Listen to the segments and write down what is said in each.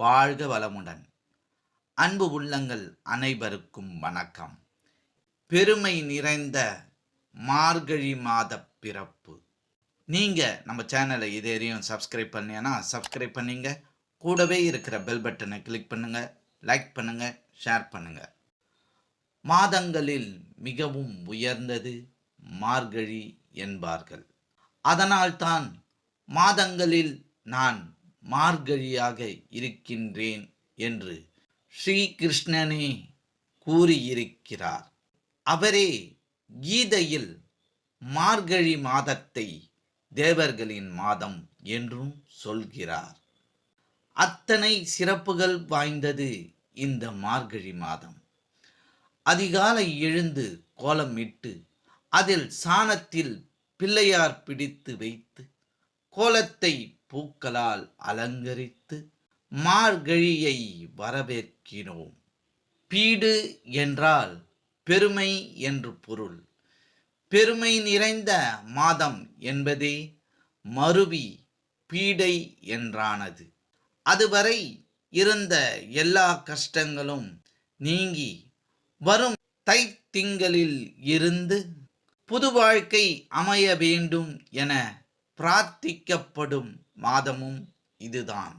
வாழ்க வளமுடன். அன்பு உள்ளங்கள் அனைவருக்கும் வணக்கம். பெருமை நிறைந்த மார்கழி மாத பிறப்பு. நீங்கள் நம்ம சேனலை இதேரையும் சப்ஸ்கிரைப் பண்ணீங்கன்னா சப்ஸ்கிரைப் பண்ணிங்க. கூடவே இருக்கிற பெல் பட்டனை கிளிக் பண்ணுங்கள் லைக் பண்ணுங்கள் ஷேர் பண்ணுங்கள் மாதங்களில் மிகவும் உயர்ந்தது மார்கழி என்பார்கள். அதனால்தான் மாதங்களில் நான் மார்கழியாக இருக்கின்றேன் என்று ஸ்ரீகிருஷ்ணனே கூறியிருக்கிறார். அவரே கீதையில் மார்கழி மாதத்தை தேவர்களின் மாதம் என்றும் சொல்கிறார். அத்தனை சிறப்புகள் வாய்ந்தது இந்த மார்கழி மாதம். அதிகாலை எழுந்து கோலமிட்டு அதில் சாணத்தில் பிள்ளையார் பிடித்து வைத்து கோலத்தை பூக்களால் அலங்கரித்து மார்கழியை வரவேற்கிறோம் பீடு என்றால் பெருமை என்று பொருள். பெருமை நிறைந்த மாதம் என்பதே மருவி பீடை என்றானது. அதுவரை இருந்த எல்லா கஷ்டங்களும் நீங்கி வரும் தை திங்களில் இருந்து புது வாழ்க்கை அமைய வேண்டும் என பிரார்த்திக்கப்படும் மாதமும் இதுதான்.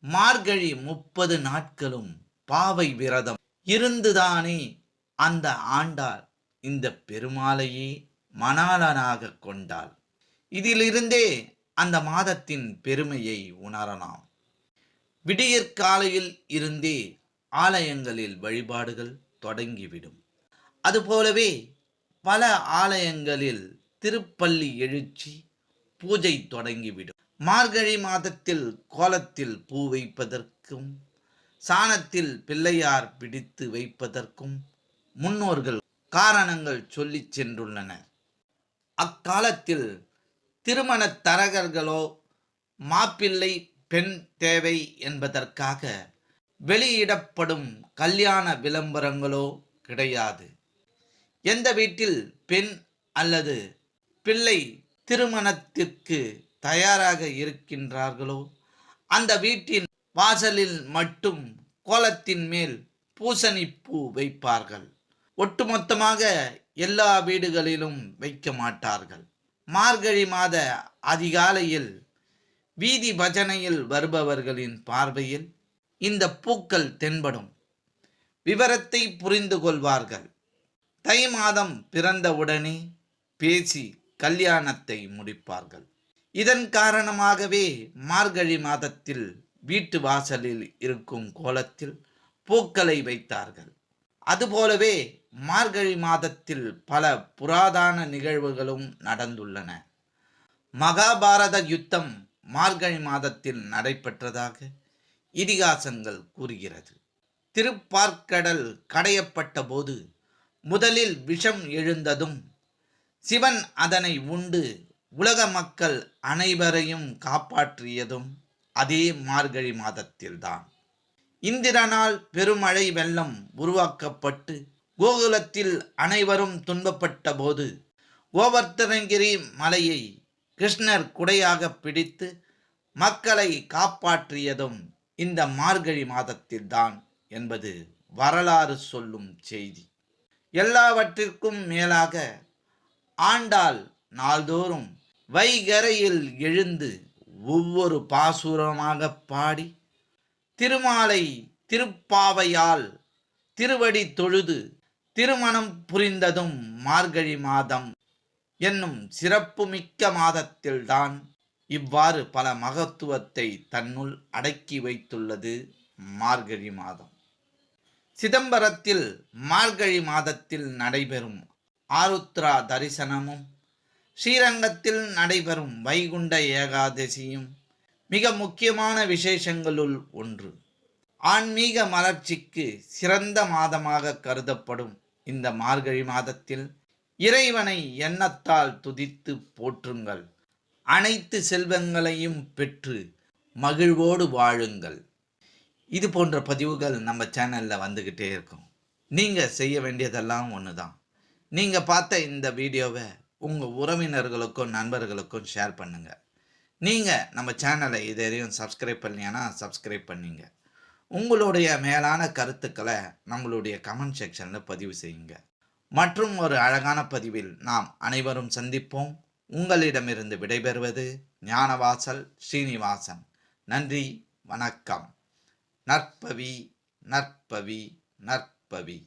மார்கழி முப்பது நாட்களும் பாவை விரதம். இருந்துதானே அந்த ஆண்டாள் இந்த பெருமாளையே மணாளனாக கொண்டாள். இதிலிருந்தே அந்த மாதத்தின் பெருமையை உணரலாம். விடியற்காலையில் இருந்தே ஆலயங்களில் வழிபாடுகள் தொடங்கிவிடும். அதுபோலவே பல ஆலயங்களில் திருப்பள்ளி எழுச்சி பூஜை தொடங்கிவிடும். மார்கழி மாதத்தில் கோலத்தில் பூ வைப்பதற்கும் சாணத்தில் பிள்ளையார் பிடித்து வைப்பதற்கும் முன்னோர்கள் காரணங்கள் சொல்லிச் சென்றுள்ளனர். அக்காலத்தில் திருமணத் தரகர்களோ மாப்பிள்ளை பெண் தேவை என்பதற்காக வெளியிடப்படும் கல்யாண விளம்பரங்களோ கிடையாது. எந்த வீட்டில் பெண் அல்லது பிள்ளை திருமணத்திற்கு தயாராக இருக்கின்றார்களோ? அந்த வீட்டின் வாசலில் மட்டும் கோலத்தின் மேல் பூசணிப்பூ வைப்பார்கள். ஒட்டுமொத்தமாக எல்லா வீடுகளிலும் வைக்க மாட்டார்கள். மார்கழி மாத அதிகாலையில் வீதி பஜனையில் வருபவர்களின் பார்வையில் இந்த பூக்கள் தென்படும். விவரத்தை புரிந்து கொள்வார்கள். தை மாதம் பிறந்தவுடனே பேசி கல்யாணத்தை முடிப்பார்கள். இதன் காரணமாகவே மார்கழி மாதத்தில் வீட்டு வாசலில் இருக்கும் கோலத்தில் பூக்களை வைத்தார்கள். அதுபோலவே மார்கழி மாதத்தில் பல புராதான நிகழ்வுகளும் நடந்துள்ளன. மகாபாரத யுத்தம் மார்கழி மாதத்தில் நடைபெற்றதாக இதிகாசங்கள் கூறுகிறது. திருப்பார்க்கடல் கடையப்பட்ட போது முதலில் விஷம் எழுந்ததும் சிவன் அதனை உண்டு உலக மக்கள் அனைவரையும் காப்பாற்றியதும் அதே மார்கழி மாதத்தில்தான். இந்திரனால் பெருமழை வெள்ளம் உருவாக்கப்பட்டு கோகுலத்தில் அனைவரும் துன்பப்பட்ட போது கோவர்த்தனகிரி மலையை கிருஷ்ணர் குடையாக பிடித்து மக்களை காப்பாற்றியதும் இந்த மார்கழி மாதத்தில்தான் என்பது வரலாறு சொல்லும் செய்தி. எல்லாவற்றிற்கும் மேலாக ஆண்டாள் நாள்தோறும் வைகரையில் எழுந்து ஒவ்வொரு பாசுரமாக பாடி திருமாலை திருப்பாவையால் திருவடி தொழுது திருமணம் புரிந்ததும் மார்கழி மாதம் என்னும் சிறப்புமிக்க மாதத்தில்தான் இவ்வாறு பல மகத்துவத்தை தன்னுள் அடக்கி வைத்துள்ளது மார்கழி மாதம். சிதம்பரத்தில் மார்கழி மாதத்தில் நடைபெறும் ஆருத்ரா தரிசனமும் ஸ்ரீரங்கத்தில் நடைபெறும் வைகுண்ட ஏகாதசியும் மிக முக்கியமான விசேஷங்களுள் ஒன்று. ஆன்மீக மலர்ச்சிக்கு சிறந்த மாதமாக கருதப்படும் இந்த மார்கழி மாதத்தில் இறைவனை எண்ணத்தால் துதித்து போற்றுங்கள். அனைத்து செல்வங்களையும் பெற்று மகிழ்வோடு வாழுங்கள். இது போன்ற பதிவுகள் நம்ம சேனலில் வந்துக்கிட்டே இருக்கும். நீங்கள் செய்ய வேண்டியதெல்லாம் ஒன்று தான் நீங்கள் பார்த்த இந்த வீடியோவை உங்கள் உறவினர்களுக்கும் நண்பர்களுக்கும் ஷேர் பண்ணுங்கள் நீங்கள் நம்ம சேனலை இது வரையும் சப்ஸ்கிரைப் பண்ணலையானா சப்ஸ்கிரைப் பண்ணிங்க. உங்களுடைய மேலான கருத்துக்களை நம்மளுடைய கமெண்ட் செக்ஷனில் பதிவு செய்யுங்க. மற்றும் ஒரு அழகான பதிவில் நாம் அனைவரும் சந்திப்போம். உங்களிடமிருந்து விடைபெறுவது ஞானவாசல் ஸ்ரீனிவாசன். நன்றி வணக்கம். நற்பவி நற்பவி நற்பவி.